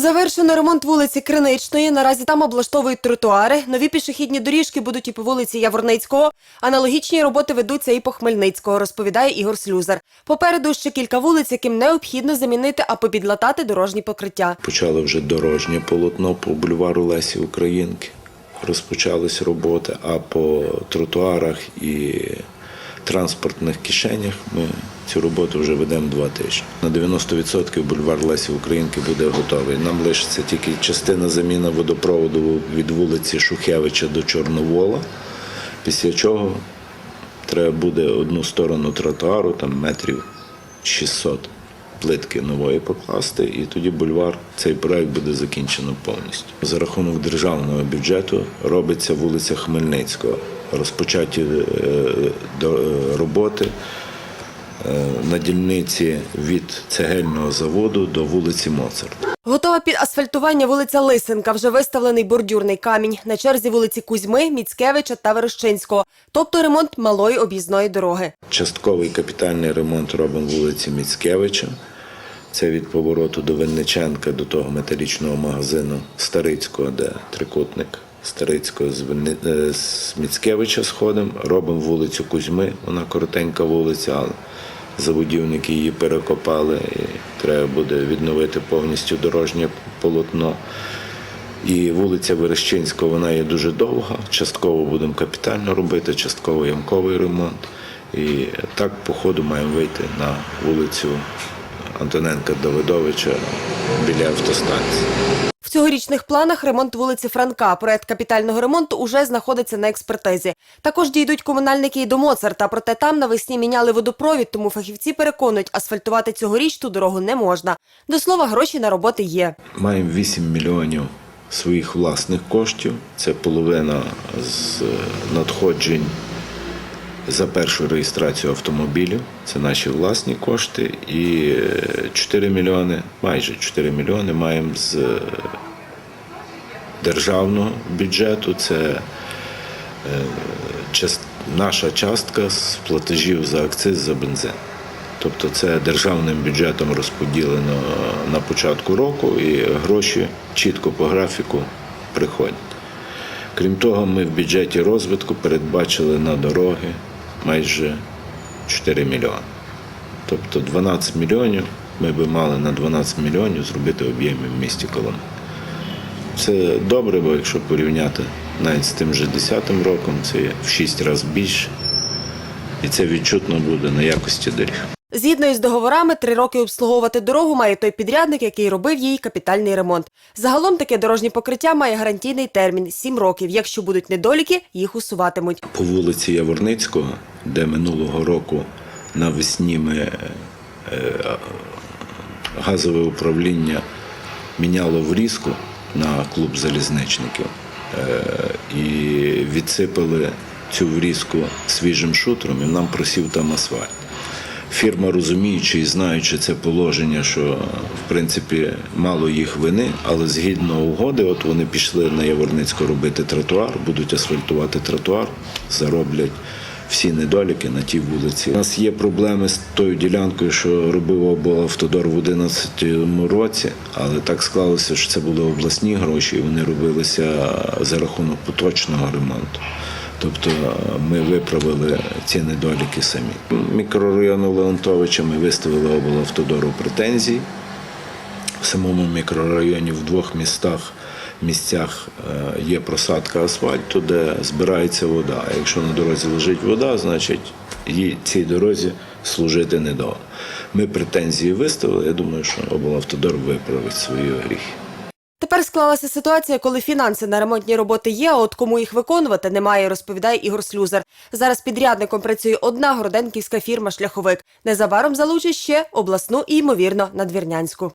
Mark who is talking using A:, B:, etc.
A: Завершено ремонт вулиці Криничної. Наразі там облаштовують тротуари. Нові пішохідні доріжки будуть і по вулиці Яворницького. Аналогічні роботи ведуться і по Хмельницького, розповідає Ігор Слюзар. Попереду ще кілька вулиць, яким необхідно замінити або підлатати дорожні покриття.
B: Почали вже дорожнє полотно по бульвару Лесі Українки. Розпочались роботи, а по тротуарах і транспортних кишенях ми цю роботу вже ведемо два тижні. На 90% бульвар Лесі Українки буде готовий. Нам лишиться тільки частина заміна водопроводу від вулиці Шухевича до Чорновола, після чого треба буде одну сторону тротуару, там метрів 600 плитки нової покласти, і тоді бульвар цей проект буде закінчено повністю. За рахунок державного бюджету робиться вулиця Хмельницького. Розпочаті е, роботи е, на дільниці від цегельного заводу до вулиці Моцарт.
A: Готова під асфальтування вулиця Лисенка. Вже виставлений бордюрний камінь. На черзі вулиці Кузьми, Міцкевича та Верещинського. Тобто ремонт малої об'їзної дороги.
B: Частковий капітальний ремонт робимо вулиці Міцкевича. Це від повороту до Винниченка, до того металічного магазину Старицького, де трикутник Старицького з, е, Міцкевича сходимо. Робимо вулицю Кузьми, вона коротенька вулиця, але забудівники її перекопали. І треба буде відновити повністю дорожнє полотно. І вулиця Верещинського, вона є дуже довга. Частково будемо капітально робити, частково ямковий ремонт. І так, по ходу маємо вийти на вулицю Антоненка Давидовича біля автостанції.
A: Цьогорічних планах ремонт вулиці Франка. Проект капітального ремонту уже знаходиться на експертизі. Також дійдуть комунальники і до Моцарта, проте там навесні міняли водопровід, тому фахівці переконують, асфальтувати цьогоріч ту дорогу не можна. До слова, гроші на роботи є.
B: Маємо 8 мільйонів своїх власних коштів. Це половина з надходжень за першу реєстрацію автомобілів. Це наші власні кошти. І 4 мільйони, майже 4 мільйони маємо з державного бюджету. Це е, наша частка з платежів за акциз за бензин. Тобто це державним бюджетом розподілено на початку року і гроші чітко по графіку приходять. Крім того, ми в бюджеті розвитку передбачили на дороги майже 4 мільйони. Тобто 12 мільйонів ми би мали на 12 мільйонів зробити об'єми в місті Коломия. Це добре, бо якщо порівняти навіть з тим же 10-м роком, це в 6 разів більше. І це відчутно буде на якості доріг.
A: Згідно із договорами, три роки обслуговувати дорогу має той підрядник, який робив її капітальний ремонт. Загалом таке дорожнє покриття має гарантійний термін 7 років. Якщо будуть недоліки, їх усуватимуть.
B: По вулиці Яворницького, де минулого року навесні ми е, е, газове управління міняло врізку на клуб залізничників е, і відсипали цю врізку свіжим шутром, і нам просів там асфальт. Фірма, розуміючи і знаючи це положення, що в принципі мало їх вини, але згідно угоди, от вони пішли на Яворницьку робити тротуар, будуть асфальтувати тротуар, зароблять всі недоліки на тій вулиці. У нас є проблеми з тою ділянкою, що робив облавтодор в 2011 році, але так склалося, що це були обласні гроші, і вони робилися за рахунок поточного ремонту. Тобто ми виправили ці недоліки самі. Мікрорайону Леонтовича ми виставили облавтодору претензії. В самому мікрорайоні в двох містах місцях е, є просадка асфальту, де збирається вода. Якщо на дорозі лежить вода, значить їй цій дорозі служити не дало. Ми претензії виставили. Я думаю, що облавтодор виправить свої гріхи.
A: Тепер склалася ситуація, коли фінанси на ремонтні роботи є, а от кому їх виконувати немає, розповідає Ігор Слюзар. Зараз підрядником працює одна городенківська фірма Шляховик. Незабаром залучить ще обласну і ймовірно надвірнянську.